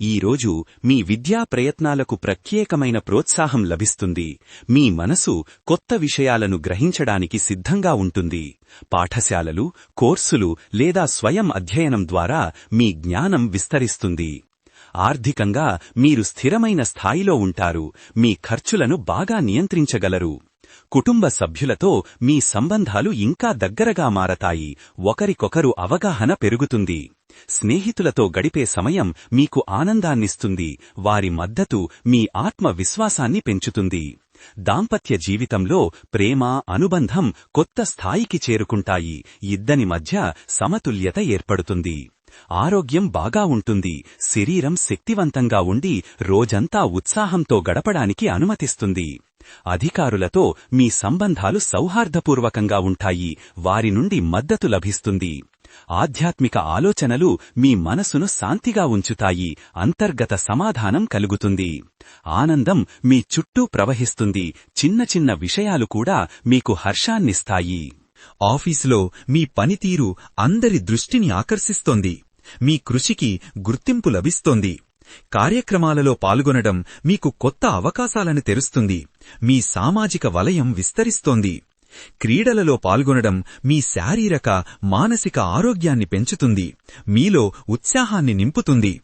ఈ రోజు మీ విద్యా ప్రయత్నాలకు ప్రత్యేకమైన ప్రోత్సాహం లభిస్తుంది. మీ మనసు కొత్త విషయాలను గ్రహించడానికి సిద్ధంగా ఉంటుంది. పాఠశాలలు కోర్సులు లేదా స్వయం అధ్యయనం ద్వారా మీ జ్ఞానం విస్తరిస్తుంది. ఆర్థికంగా మీరు స్థిరమైన స్థాయిలో ఉంటారు. మీ ఖర్చులను బాగా నియంత్రించగలరు. కుటుంబ సభ్యులతో మీ సంబంధాలు ఇంకా దగ్గరగా మారతాయి. ఒకరికొకరు అవగాహన పెరుగుతుంది. స్నేహితులతో గడిపే సమయం మీకు ఆనందాన్నిస్తుంది. వారి మద్దతు మీ ఆత్మవిశ్వాసాన్ని పెంచుతుంది. దాంపత్య జీవితంలో ప్రేమ అనుబంధం కొత్త స్థాయికి చేరుకుంటాయి. ఇద్దని మధ్య సమతుల్యత ఏర్పడుతుంది. ఆరోగ్యం బాగా ఉంటుంది. శరీరం శక్తివంతంగా ఉండి రోజంతా ఉత్సాహంతో గడపడానికి అనుమతిస్తుంది. అధికారులతో మీ సంబంధాలు సౌహార్దపూర్వకంగా ఉంటాయి. వారి నుండి మద్దతు లభిస్తుంది. ఆధ్యాత్మిక ఆలోచనలు మీ మనసును శాంతిగా ఉంచుతాయి అంతర్గత సమాధానం కలుగుతుంది. ఆనందం మీ చుట్టూ ప్రవహిస్తుంది చిన్న చిన్న విషయాలు కూడా మీకు హర్షాన్నిస్తాయి. ఆఫీసులో మీ పనితీరు అందరి దృష్టిని ఆకర్షిస్తోంది మీ కృషికి గుర్తింపు లభిస్తోంది. కార్యక్రమాలలో పాల్గొనడం మీకు కొత్త అవకాశాలను తెరుస్తుంది మీ సామాజిక వలయం విస్తరిస్తోంది. క్రీడలలో పాల్గొనడం మీ శారీరక మానసిక ఆరోగ్యాన్ని పెంచుతుంది మీలో ఉత్సాహాన్ని నింపుతుంది.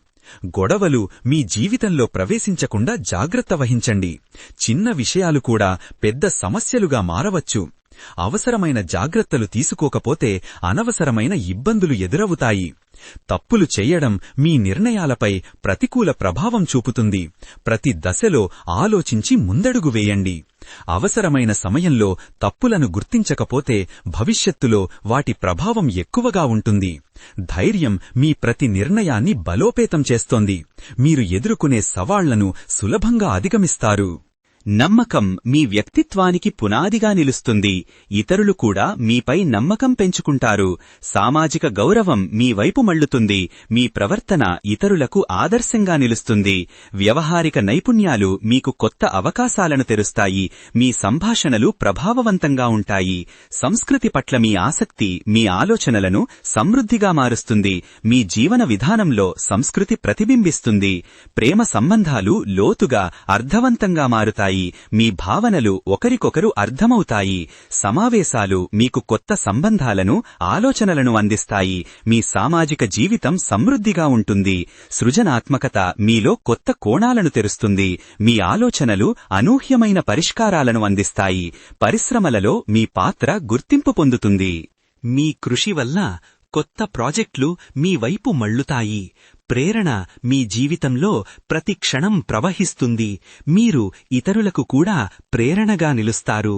గొడవలు మీ జీవితంలో ప్రవేశించకుండా జాగ్రత్త వహించండి. చిన్న విషయాలు కూడా పెద్ద సమస్యలుగా మారవచ్చు. అవసరమైన జాగ్రత్తలు తీసుకోకపోతే అనవసరమైన ఇబ్బందులు ఎదురవుతాయి. తప్పులు చెయ్యడం మీ నిర్ణయాలపై ప్రతికూల ప్రభావం చూపుతుంది. ప్రతి దశలో ఆలోచించి ముందడుగు వేయండి. అవసరమైన సమయంలో తప్పులను గుర్తించకపోతే భవిష్యత్తులో వాటి ప్రభావం ఎక్కువగా ఉంటుంది. ధైర్యం మీ ప్రతి నిర్ణయాన్ని బలోపేతం చేస్తోంది. మీరు ఎదుర్కొనే సవాళ్ళను సులభంగా అధిగమిస్తారు. నమ్మకం మీ వ్యక్తిత్వానికి పునాదిగా నిలుస్తుంది. ఇతరులు కూడా మీపై నమ్మకం పెంచుకుంటారు. సామాజిక గౌరవం మీ వైపు మళ్ళుతుంది మీ ప్రవర్తన ఇతరులకు ఆదర్శంగా నిలుస్తుంది. వ్యవహారిక నైపుణ్యాలు మీకు కొత్త అవకాశాలను తెరుస్తాయి. మీ సంభాషణలు ప్రభావవంతంగా ఉంటాయి. సంస్కృతి పట్ల మీ ఆసక్తి మీ ఆలోచనలను సమృద్ధిగా మారుస్తుంది. మీ జీవన విధానంలో సంస్కృతి ప్రతిబింబిస్తుంది. ప్రేమ సంబంధాలు లోతుగా అర్థవంతంగా మారుతాయి. మీ భావనలు ఒకరికొకరు అర్థమవుతాయి. సమావేశాలు మీకు కొత్త సంబంధాలను ఆలోచనలను అందిస్తాయి. మీ సామాజిక జీవితం సమృద్ధిగా ఉంటుంది. సృజనాత్మకత మీలో కొత్త కోణాలను తెరుస్తుంది. మీ ఆలోచనలు అనూహ్యమైన పరిష్కారాలను అందిస్తాయి. పరిశ్రమలలో మీ పాత్ర గుర్తింపు పొందుతుంది. మీ కృషి వల్ల కొత్త ప్రాజెక్టులు మీ వైపు మళ్ళుతాయి ప్రేరణ మీ జీవితంలో ప్రతి క్షణం ప్రవహిస్తుంది. మీరు ఇతరులకు కూడా ప్రేరణగా నిలుస్తారు.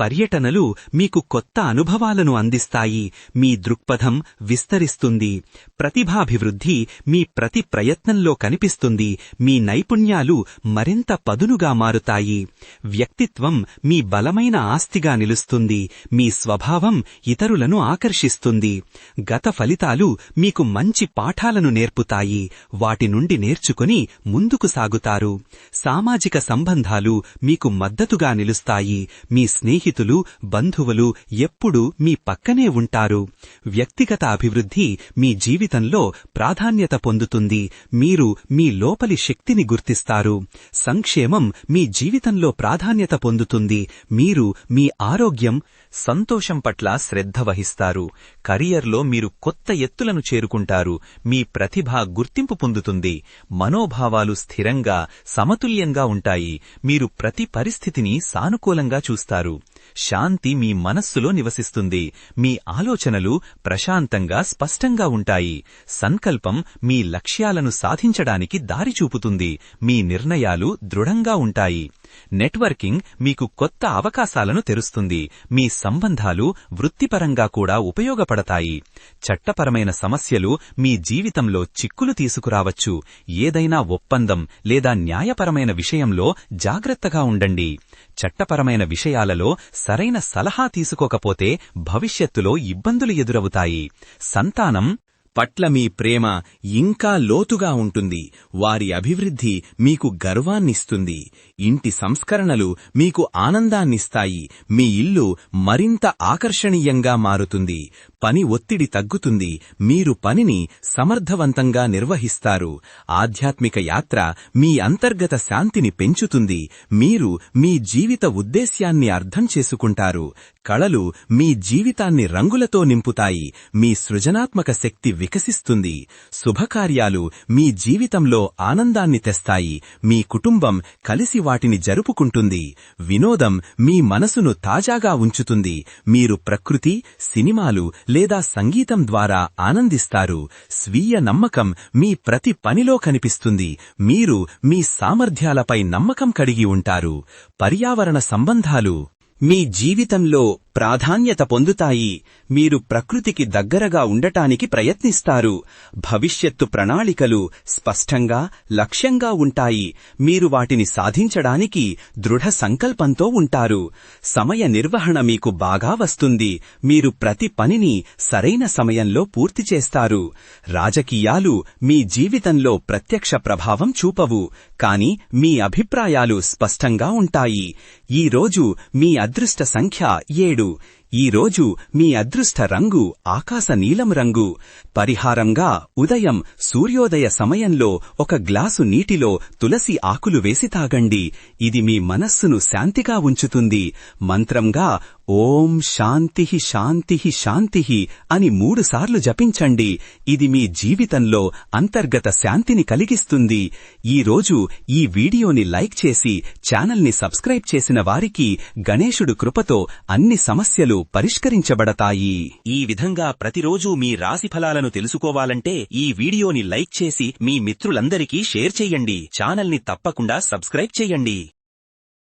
పర్యటనలు మీకు కొత్త అనుభవాలను అందిస్తాయి. మీ దృక్పథం విస్తరిస్తుంది. ప్రతిభాభివృద్ధి మీ ప్రతి ప్రయత్నంలో కనిపిస్తుంది. మీ నైపుణ్యాలు మరింత పదునుగా మారుతాయి. వ్యక్తిత్వం మీ బలమైన ఆస్తిగా నిలుస్తుంది. మీ స్వభావం ఇతరులను ఆకర్షిస్తుంది. గత ఫలితాలు మీకు మంచి పాఠాలను నేర్పుతాయి. వాటి నుండి నేర్చుకుని ముందుకు సాగుతారు. సామాజిక సంబంధాలు మీకు మద్దతుగా నిలుస్తాయి. మీ స్నేహితులు బంధువులు ఎప్పుడూ మీ పక్కనే ఉంటారు. వ్యక్తిగత అభివృద్ధి మీ జీవితంలో ప్రాధాన్యత పొందుతుంది. మీరు మీ లోపలి శక్తిని గుర్తిస్తారు. సంక్షేమం మీ జీవితంలో ప్రాధాన్యత పొందుతుంది. మీరు మీ ఆరోగ్యం సంతోషం పట్ల శ్రద్ధ వహిస్తారు. కరియర్లో మీరు కొత్త ఎత్తులను చేరుకుంటారు. మీ ప్రతిభ గుర్తింపు పొందుతుంది. మనోభావాలు స్థిరంగా సమతుల్యంగా ఉంటాయి. మీరు ప్రతి పరిస్థితిని సానుకూలంగా చూస్తారు. శాంతి మీ మనస్సులో నివసిస్తుంది. మీ ఆలోచనలు ప్రశాంతంగా స్పష్టంగా ఉంటాయి. సంకల్పం మీ లక్ష్యాలను సాధించడానికి దారి చూపుతుంది. మీ నిర్ణయాలు దృఢంగా ఉంటాయి. నెట్వర్కింగ్ మీకు కొత్త అవకాశాలను తెరుస్తుంది. మీ సంబంధాలు వృత్తిపరంగా కూడా ఉపయోగపడతాయి. చట్టపరమైన సమస్యలు మీ జీవితంలో చిక్కులు తీసుకురావచ్చు. ఏదైనా ఒప్పందం లేదా న్యాయపరమైన విషయంలో జాగ్రత్తగా ఉండండి. చట్టపరమైన విషయాలలో సరైన సలహా తీసుకోకపోతే భవిష్యత్తులో ఇబ్బందులు ఎదురవుతాయి. సంతానం పట్ల మీ ప్రేమ ఇంకా లోతుగా ఉంటుంది. వారి అభివృద్ధి మీకు గర్వాన్నిస్తుంది. ఇంటి సంస్కరణలు మీకు ఆనందాన్నిస్తాయి. మీ ఇల్లు మరింత ఆకర్షణీయంగా మారుతుంది. పని ఒత్తిడి తగ్గుతుంది మీరు పనిని సమర్థవంతంగా నిర్వహిస్తారు. ఆధ్యాత్మిక యాత్ర మీ అంతర్గత శాంతిని పెంచుతుంది మీరు మీ జీవిత ఉద్దేశ్యాన్ని అర్థం చేసుకుంటారు. కళలు మీ జీవితాన్ని రంగులతో నింపుతాయి మీ సృజనాత్మక శక్తి వికసిస్తుంది. శుభకార్యాలు మీ జీవితంలో ఆనందాన్ని తెస్తాయి మీ కుటుంబం కలిసి వాటిని జరుపుకుంటుంది. వినోదం మీ మనసును తాజాగా ఉంచుతుంది మీరు ప్రకృతి సినిమాలు లేదా సంగీతం ద్వారా ఆనందిస్తారు. స్వీయ నమ్మకం మీ ప్రతి పనిలో కనిపిస్తుంది. మీరు మీ సామర్థ్యాలపై నమ్మకం కలిగి ఉంటారు. పర్యావరణ సంబంధాలు మీ జీవితంలో ప్రాధాన్యత పొందుతాయి. మీరు ప్రకృతికి దగ్గరగా ఉండటానికి ప్రయత్నిస్తారు. భవిష్యత్తు ప్రణాళికలు స్పష్టంగా లక్ష్యంగా ఉంటాయి. మీరు వాటిని సాధించడానికి దృఢ సంకల్పంతో ఉంటారు. సమయ నిర్వహణ మీకు బాగా వస్తుంది. మీరు ప్రతి పనిని సరైన సమయంలో పూర్తి చేస్తారు. రాజకీయాలు మీ జీవితంలో ప్రత్యక్ష ప్రభావం చూపవు. కాని మీ అభిప్రాయాలు స్పష్టంగా ఉంటాయి. ఈ రోజు మీ అదృష్ట సంఖ్య ఏడు. ఈ రోజు మీ అదృష్ట రంగు ఆకాశ నీలం రంగు. పరిహారంగా ఉదయం సూర్యోదయ సమయంలో ఒక గ్లాసు నీటిలో తులసి ఆకులు వేసి తాగండి. ఇది మీ మనస్సును శాంతిగా ఉంచుతుంది. మంత్రంగా ఓం శాంతి శాంతి శాంతి అని మూడుసార్లు జపించండి. ఇది మీ జీవితంలో అంతర్గత శాంతిని కలిగిస్తుంది. ఈ రోజు ఈ వీడియోని లైక్ చేసి ఛానల్ని సబ్స్క్రైబ్ చేసిన వారికి గణేశుడు కృపతో అన్ని సమస్యలు పరిష్కరించబడతాయి. ఈ విధంగా ప్రతిరోజు మీ రాశి ఫలాలను తెలుసుకోవాలంటే ఈ వీడియోని లైక్ చేసి మీ మిత్రులందరికీ షేర్ చేయండి. ఛానల్ని తప్పకుండా సబ్స్క్రైబ్ చేయండి.